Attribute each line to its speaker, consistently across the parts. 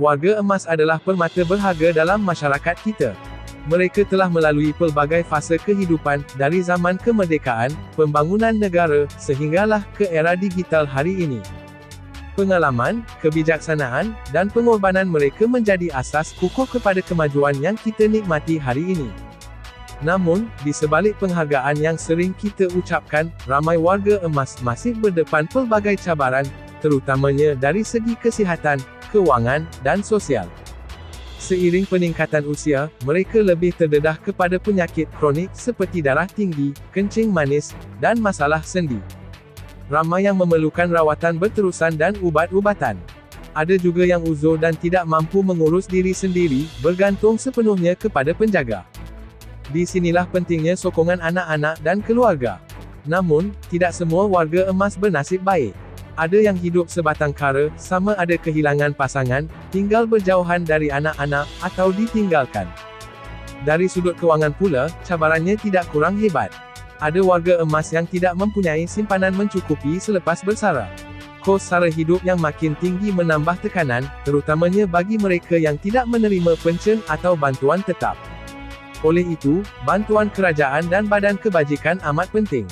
Speaker 1: Warga emas adalah permata berharga dalam masyarakat kita. Mereka telah melalui pelbagai fasa kehidupan, dari zaman kemerdekaan, pembangunan negara, sehinggalah ke era digital hari ini. Pengalaman, kebijaksanaan, dan pengorbanan mereka menjadi asas kukuh kepada kemajuan yang kita nikmati hari ini. Namun, di sebalik penghargaan yang sering kita ucapkan, ramai warga emas masih berdepan pelbagai cabaran, terutamanya dari segi kesihatan, kewangan, dan sosial. Seiring peningkatan usia, mereka lebih terdedah kepada penyakit kronik seperti darah tinggi, kencing manis, dan masalah sendi. Ramai yang memerlukan rawatan berterusan dan ubat-ubatan. Ada juga yang uzur dan tidak mampu mengurus diri sendiri, bergantung sepenuhnya kepada penjaga. Di sinilah pentingnya sokongan anak-anak dan keluarga. Namun, tidak semua warga emas bernasib baik. Ada yang hidup sebatang kara, sama ada kehilangan pasangan, tinggal berjauhan dari anak-anak, atau ditinggalkan. Dari sudut kewangan pula, cabarannya tidak kurang hebat. Ada warga emas yang tidak mempunyai simpanan mencukupi selepas bersara. Kos sara hidup yang makin tinggi menambah tekanan, terutamanya bagi mereka yang tidak menerima pencen atau bantuan tetap. Oleh itu, bantuan kerajaan dan badan kebajikan amat penting.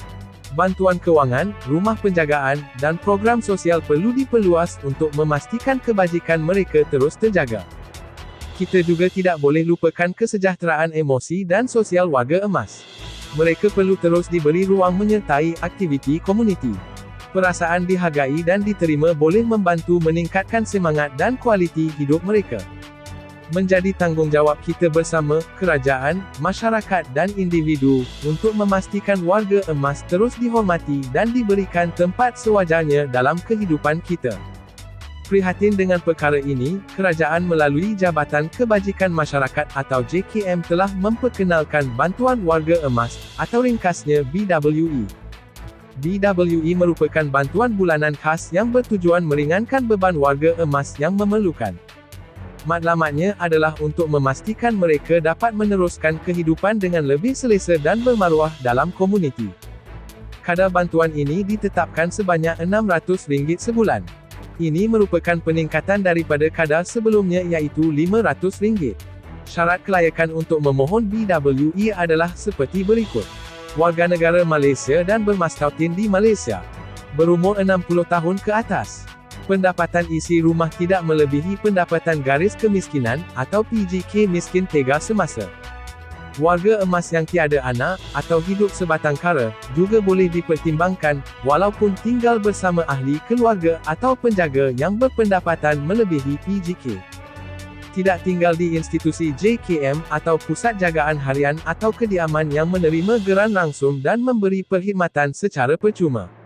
Speaker 1: Bantuan kewangan, rumah penjagaan, dan program sosial perlu diperluas untuk memastikan kebajikan mereka terus terjaga. Kita juga tidak boleh lupakan kesejahteraan emosi dan sosial warga emas. Mereka perlu terus diberi ruang menyertai aktiviti komuniti. Perasaan dihargai dan diterima boleh membantu meningkatkan semangat dan kualiti hidup mereka menjadi tanggungjawab kita bersama, kerajaan, masyarakat dan individu, untuk memastikan warga emas terus dihormati dan diberikan tempat sewajarnya dalam kehidupan kita. Prihatin dengan perkara ini, kerajaan melalui Jabatan Kebajikan Masyarakat atau JKM telah memperkenalkan Bantuan Warga Emas, atau ringkasnya BWE. BWE merupakan bantuan bulanan khas yang bertujuan meringankan beban warga emas yang memerlukan. Matlamatnya adalah untuk memastikan mereka dapat meneruskan kehidupan dengan lebih selesa dan bermaruah dalam komuniti. Kadar bantuan ini ditetapkan sebanyak RM600 sebulan. Ini merupakan peningkatan daripada kadar sebelumnya iaitu RM500. Syarat kelayakan untuk memohon BWE adalah seperti berikut. Warga negara Malaysia dan bermastautin di Malaysia. Berumur 60 tahun ke atas pendapatan isi rumah tidak melebihi pendapatan garis kemiskinan, atau PGK miskin tega semasa. Warga emas yang tiada anak, atau hidup sebatang kara, juga boleh dipertimbangkan, walaupun tinggal bersama ahli keluarga atau penjaga yang berpendapatan melebihi PGK. Tidak tinggal di institusi JKM, atau pusat jagaan harian atau kediaman yang menerima geran langsung dan memberi perkhidmatan secara percuma.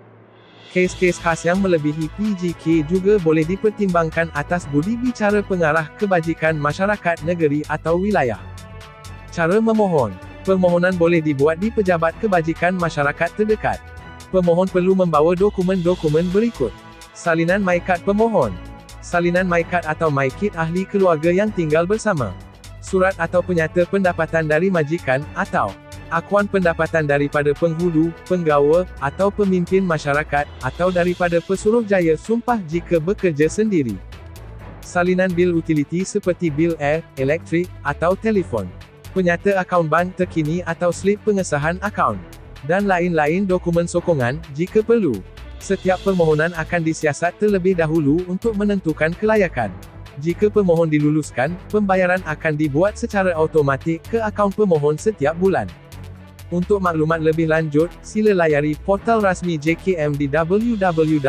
Speaker 1: Kes-kes khas yang melebihi PGK juga boleh dipertimbangkan atas budi bicara pengarah kebajikan masyarakat negeri atau wilayah. Cara memohon. Permohonan boleh dibuat di pejabat kebajikan masyarakat terdekat. Pemohon perlu membawa dokumen-dokumen berikut. Salinan MyCard pemohon. Salinan MyCard atau MyKit ahli keluarga yang tinggal bersama. Surat atau penyata pendapatan dari majikan, atau akuan pendapatan daripada penghulu, penggawa, atau pemimpin masyarakat, atau daripada pesuruhjaya sumpah jika bekerja sendiri. Salinan bil utiliti seperti bil air, elektrik, atau telefon. Penyata akaun bank terkini atau slip pengesahan akaun. Dan lain-lain dokumen sokongan, jika perlu. Setiap permohonan akan disiasat terlebih dahulu untuk menentukan kelayakan. Jika pemohon diluluskan, pembayaran akan dibuat secara automatik ke akaun pemohon setiap bulan. Untuk maklumat lebih lanjut, sila layari portal rasmi JKM di www.jkm.gov.my.